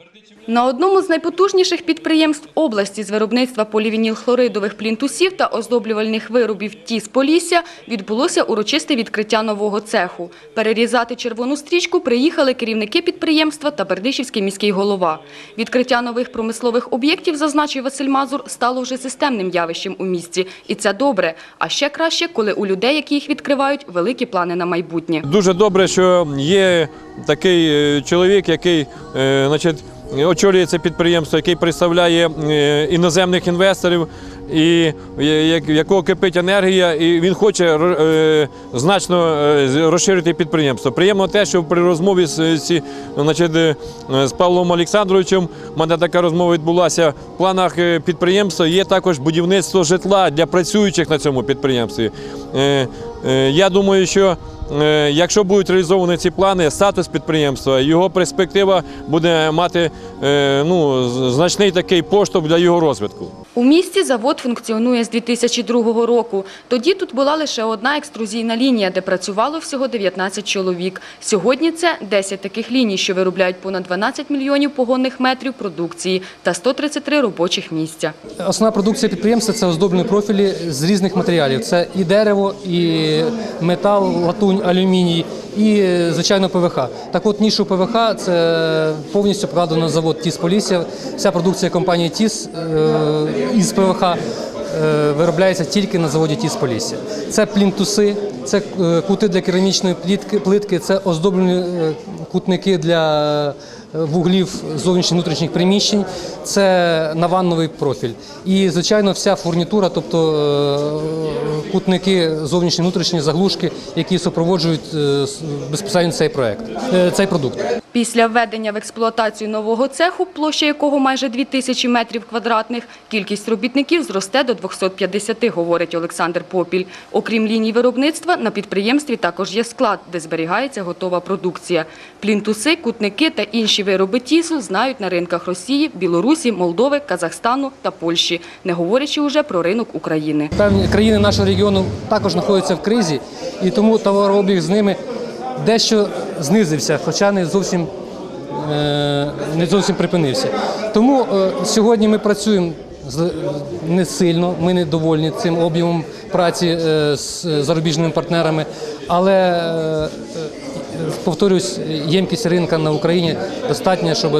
but На одному з найпотужніших підприємств області з виробництва полівінілхлоридових плінтусів та оздоблювальних виробів ТІС Полісся відбулося урочисте відкриття нового цеху. Перерізати червону стрічку приїхали керівники підприємства та Бердичівський міський голова. Відкриття нових промислових об'єктів, зазначив Василь Мазур, стало вже системним явищем у місті. І це добре. А ще краще, коли у людей, які їх відкривають, великі плани на майбутнє. Дуже добре, що є такий е, чоловік, який е, значить, очолює це підприємство, який представляє е, іноземних інвесторів, і якого кипить енергія, і він хоче е, значно е, розширити підприємство. Приємно те, що при розмові з, значить, е, з Павлом Олександровичем в мене така розмова відбулася. В планах підприємства є також будівництво житла для працюючих на цьому підприємстві. Я думаю, що Якщо будуть реалізовані ці плани, статус підприємства, його перспектива буде мати ну, значний такий поштовх для його розвитку. У місті завод функціонує з 2002 року. Тоді тут була лише одна екструзійна лінія, де працювало всього 19 чоловік. Сьогодні це 10 таких ліній, що виробляють понад 12 мільйонів погонних метрів продукції та 133 робочих місця. Основна продукція підприємства це оздоблені профілі з різних матеріалів. Це і дерево, і метал, латунь, алюміній, і звичайно ПВХ. Так от нішу ПВХ це повністю продано завод Тіс Полісся. Вся продукція компанії Тіс е, із ПВХ е, виробляється тільки на заводі Тіс Полісся. Це плінтуси, це е, кути для керамічної плитки, це оздоблені кутники для вуглів зовнішніх внутрішніх приміщень, це наванновий профіль. І, звичайно, вся фурнітура, тобто е, кутники зовнішні внутрішні заглушки, які супроводжують е, безпосередньо цей проект, е, цей продукт. Після введення в експлуатацію нового цеху, площа якого майже 2000 метрів квадратних, кількість робітників зросте до 250, говорить Олександр Попіль. Окрім ліній виробництва, на підприємстві також є склад, де зберігається готова продукція. Плінтуси, кутники та інші вироби тісу знають на ринках Росії, Білорусі, Молдови, Казахстану та Польщі, не говорячи уже про ринок України. Певні країни нашого регіону також знаходяться в кризі, і тому товарообіг з ними дещо знизився, хоча не зовсім, е, не зовсім припинився. Тому е, сьогодні ми працюємо не сильно, ми не довольні цим об'ємом праці е, з зарубіжними партнерами, але повторюсь, ємкість ринка на Україні достатня, щоб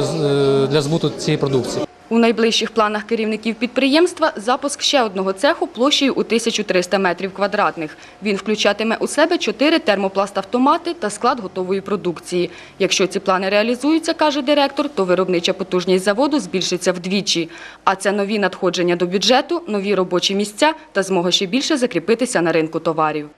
для збуту цієї продукції. У найближчих планах керівників підприємства запуск ще одного цеху площею у 1300 метрів квадратних. Він включатиме у себе чотири термопласт-автомати та склад готової продукції. Якщо ці плани реалізуються, каже директор, то виробнича потужність заводу збільшиться вдвічі. А це нові надходження до бюджету, нові робочі місця та змога ще більше закріпитися на ринку товарів.